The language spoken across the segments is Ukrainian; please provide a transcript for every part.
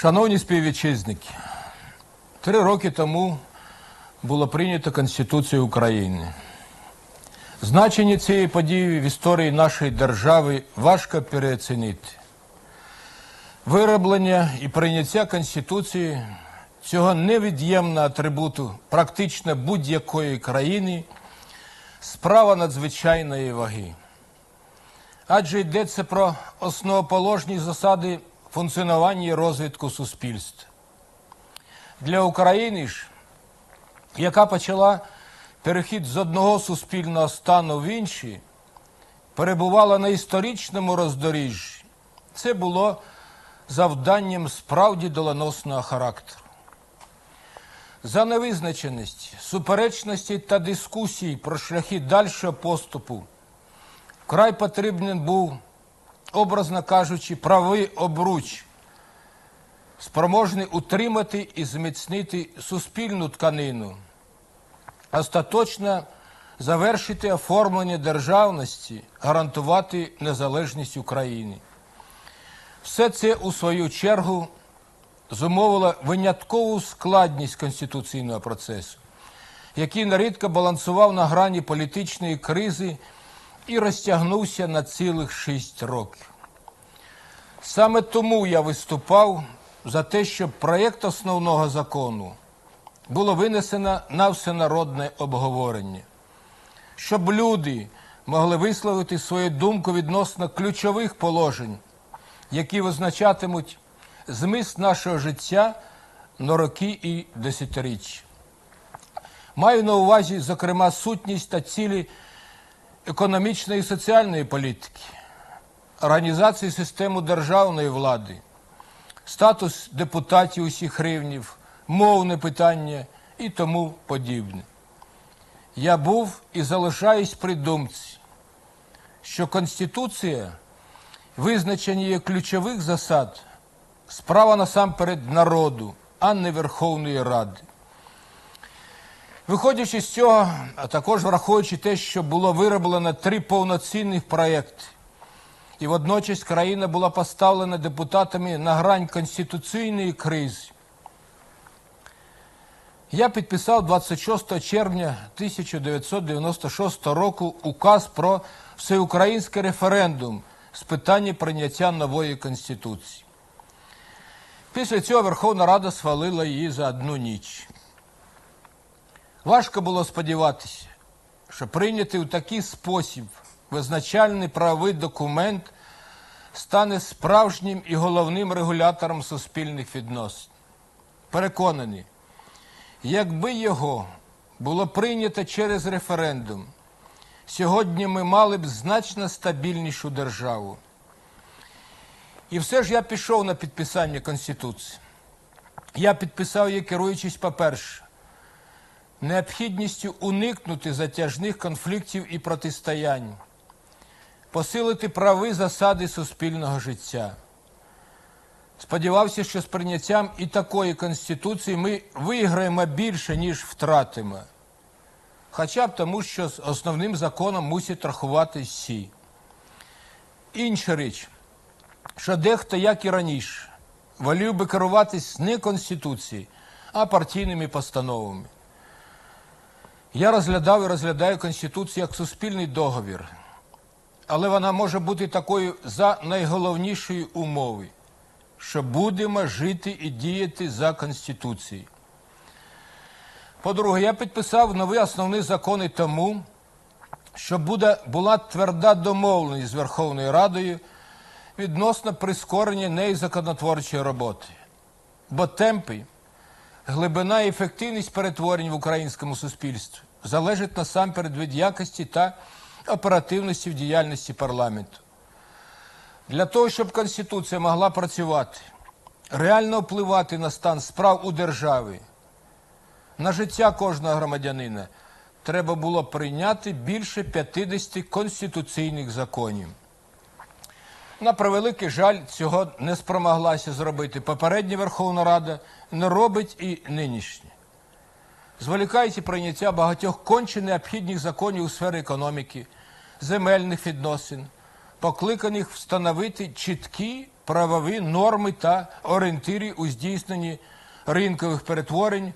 Шановні співвітчизники, три роки тому було прийнято Конституцію України. Значення цієї події в історії нашої держави важко переоцінити. Вироблення і прийняття Конституції цього невід'ємного атрибуту практично будь-якої країни справа надзвичайної ваги. Адже йдеться про основоположні засади функціонування і розвитку суспільства. Для України ж, яка почала перехід з одного суспільного стану в інший, перебувала на історичному роздоріжжі. Це було завданням справді доленосного характеру. За невизначеність, суперечності та дискусії про шляхи дальшого поступу вкрай потрібен був, образно кажучи, правий обруч, спроможний утримати і зміцнити суспільну тканину, остаточно завершити оформлення державності, гарантувати незалежність України. Все це у свою чергу зумовило виняткову складність конституційного процесу, який нарідко балансував на грані політичної кризи і розтягнувся на цілих шість років. Саме тому я виступав за те, щоб проєкт основного закону було винесено на всенародне обговорення, щоб люди могли висловити свою думку відносно ключових положень, які визначатимуть зміст нашого життя на роки і десятиріччя. Маю на увазі, зокрема, сутність та цілі економічної і соціальної політики, організації системи державної влади, статус депутатів усіх рівнів, мовне питання і тому подібне. Я був і залишаюсь при думці, що Конституція, визначення її ключових засад, справа насамперед народу, а не Верховної Ради. Виходячи з цього, а також враховуючи те, що було вироблено три повноцінних проєкти, і водночас країна була поставлена депутатами на грань конституційної кризи. Я підписав 26 червня 1996 року указ про всеукраїнський референдум з питання прийняття нової конституції. Після цього Верховна Рада схвалила її за одну ніч. Важко було сподіватися, що прийнятий у такий спосіб визначальний правовий документ стане справжнім і головним регулятором суспільних відносин. Переконаний, якби його було прийнято через референдум, сьогодні ми мали б значно стабільнішу державу. І все ж я пішов на підписання Конституції. Я підписав її, керуючись, по-перше, необхідністю уникнути затяжних конфліктів і протистоянь, посилити прави засади суспільного життя. Сподівався, що з прийняттям і такої Конституції ми виграємо більше, ніж втратимо. Хоча б тому, що з основним законом мусять рахувати всі. Інша річ, що дехто, як і раніше, волів би керуватись не Конституцією, а партійними постановами. Я розглядав і розглядаю Конституцію як суспільний договір, але вона може бути такою за найголовнішої умови, що будемо жити і діяти за Конституцією. По-друге, я підписав нові основні закони тому, що буде, була тверда домовленість з Верховною Радою відносно прискорення неї законотворчої роботи. Бо темпи, глибина і ефективність перетворень в українському суспільстві залежать насамперед від якості та оперативності в діяльності парламенту. Для того, щоб Конституція могла працювати, реально впливати на стан справ у державі, на життя кожного громадянина, треба було прийняти більше 50 конституційних законів. На превеликий жаль, цього не спромоглася зробити попередня Верховна Рада, не робить і нинішня. Зволікається прийняття багатьох конче необхідних законів у сфері економіки, земельних відносин, покликаних встановити чіткі правові норми та орієнтири у здійсненні ринкових перетворень,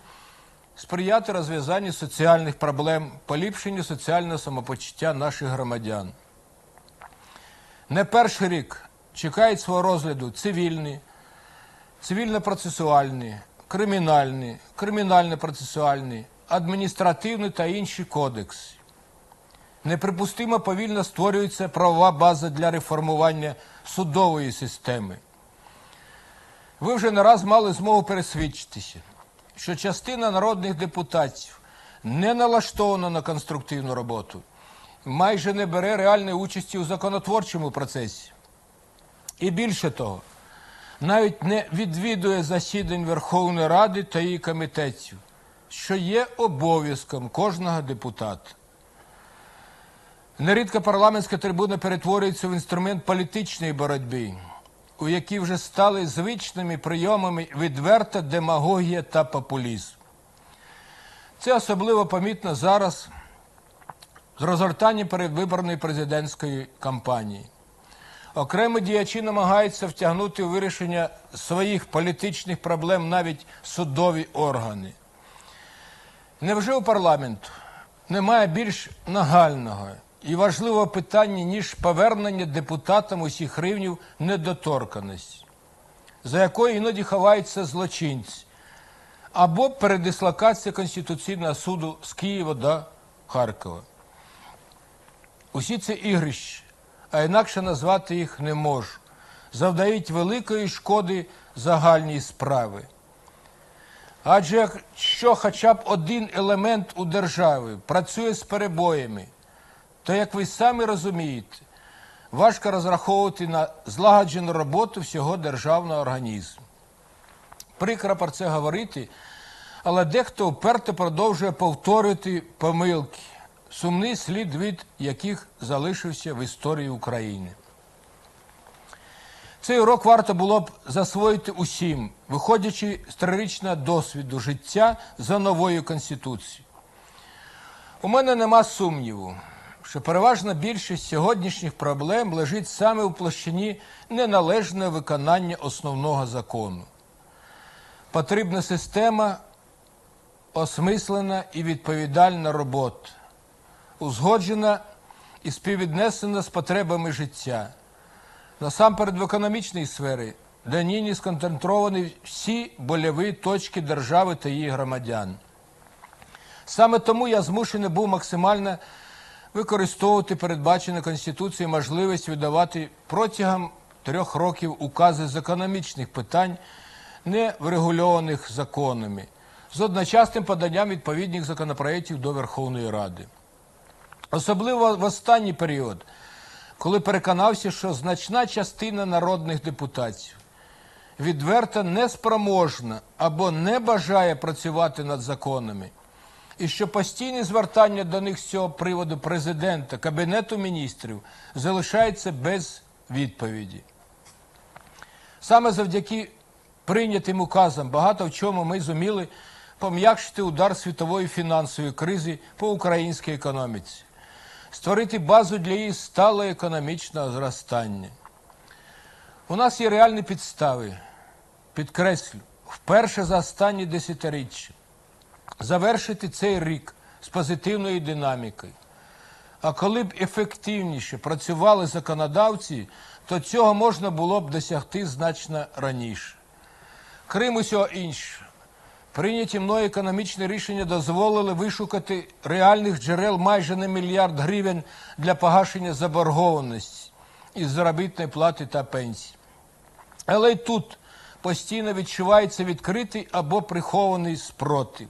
сприяти розв'язанню соціальних проблем, поліпшенню соціального самопочуття наших громадян. Не перший рік чекають свого розгляду цивільні, цивільно-процесуальні, кримінальні, кримінально-процесуальні, адміністративні та інші кодекси. Неприпустимо повільно створюється правова база для реформування судової системи. Ви вже не раз мали змогу пересвідчитися, що частина народних депутатів не налаштована на конструктивну роботу, майже не бере реальної участі у законотворчому процесі. І більше того, навіть не відвідує засідань Верховної Ради та її комітетів, що є обов'язком кожного депутата. Нерідко парламентська трибуна перетворюється в інструмент політичної боротьби, у якій вже стали звичними прийомами відверта демагогія та популізм. Це особливо помітно зараз з розгортанням передвиборної президентської кампанії. Окремі діячі намагаються втягнути у вирішення своїх політичних проблем навіть судові органи. Невже у парламенту немає більш нагального і важливого питання, ніж повернення депутатам усіх рівнів недоторканості, за якою іноді ховаються злочинці, або передислокація Конституційного суду з Києва до Харкова. Усі ці ігрища, а інакше назвати їх не можу, завдають великої шкоди загальній справи. Адже якщо хоча б один елемент у державі працює з перебоями, то, як ви самі розумієте, важко розраховувати на злагоджену роботу всього державного організму. Прикро про це говорити, але дехто вперто продовжує повторювати помилки, сумний слід від яких залишився в історії України. Цей урок варто було б засвоїти усім, виходячи з трирічного досвіду життя за новою Конституцією. У мене нема сумніву, що переважна більшість сьогоднішніх проблем лежить саме у площині неналежного виконання основного закону. Потрібна система, осмислена і відповідальна робота, узгоджена і співвіднесена з потребами життя. Насамперед в економічній сфері, де нині сконцентровані всі больові точки держави та її громадян. Саме тому я змушений був максимально використовувати передбачену Конституцією можливість видавати протягом трьох років укази з економічних питань, не врегульованих законами, з одночасним поданням відповідних законопроєктів до Верховної Ради. Особливо в останній період, коли переконався, що значна частина народних депутатів відверто неспроможна або не бажає працювати над законами, і що постійні звертання до них з цього приводу президента, Кабінету міністрів залишається без відповіді. Саме завдяки прийнятим указам багато в чому ми зуміли пом'якшити удар світової фінансової кризи по українській економіці, створити базу для її сталого економічного зростання. У нас є реальні підстави, підкреслю, вперше за останні десятиріччя завершити цей рік з позитивною динамікою. А коли б ефективніше працювали законодавці, то цього можна було б досягти значно раніше. Крім усього іншого, прийняті мною економічні рішення дозволили вишукати реальних джерел майже на мільярд гривень для погашення заборгованості із заробітної плати та пенсій. Але й тут постійно відчувається відкритий або прихований спротив.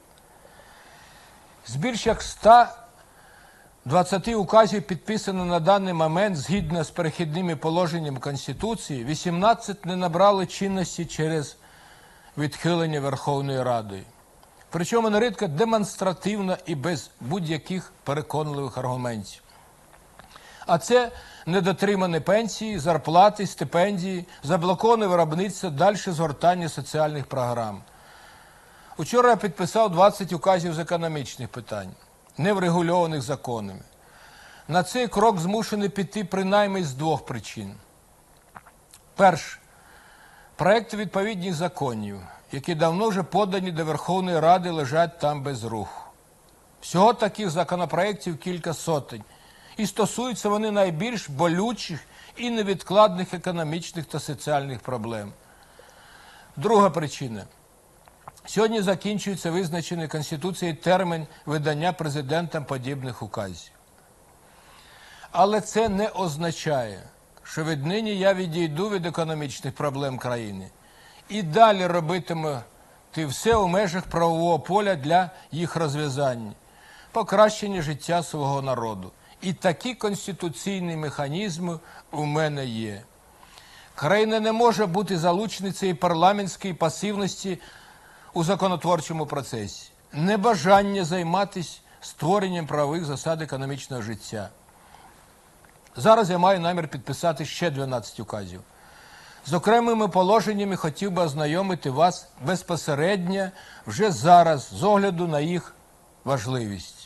З більш як 120 указів підписано на даний момент згідно з перехідними положеннями Конституції, 18 не набрали чинності через відхилення Верховною Радою. Причому нерідко демонстративно і без будь-яких переконливих аргументів. А це недотримані пенсії, зарплати, стипендії, заблоковане виробництво, далі згортання соціальних програм. Учора я підписав 20 указів з економічних питань, не врегульованих законами. На цей крок змушений піти принаймні з двох причин. Перше, Проекти відповідних законів, які давно вже подані до Верховної Ради, лежать там без руху. Всього таких законопроєктів кілька сотень. І стосуються вони найбільш болючих і невідкладних економічних та соціальних проблем. Друга причина. Сьогодні закінчується визначений Конституцією термін видання президентом подібних указів. Але це не означає, що віднині я відійду від економічних проблем країни і далі робитиму ти все у межах правового поля для їх розв'язання, покращення життя свого народу. І такі конституційні механізми у мене є. Країна не може бути залучницею парламентської пасивності у законотворчому процесі, небажання займатися створенням правових засад економічного життя. Зараз я маю намір підписати ще 12 указів. З окремими положеннями хотів би ознайомити вас безпосередньо вже зараз з огляду на їх важливість.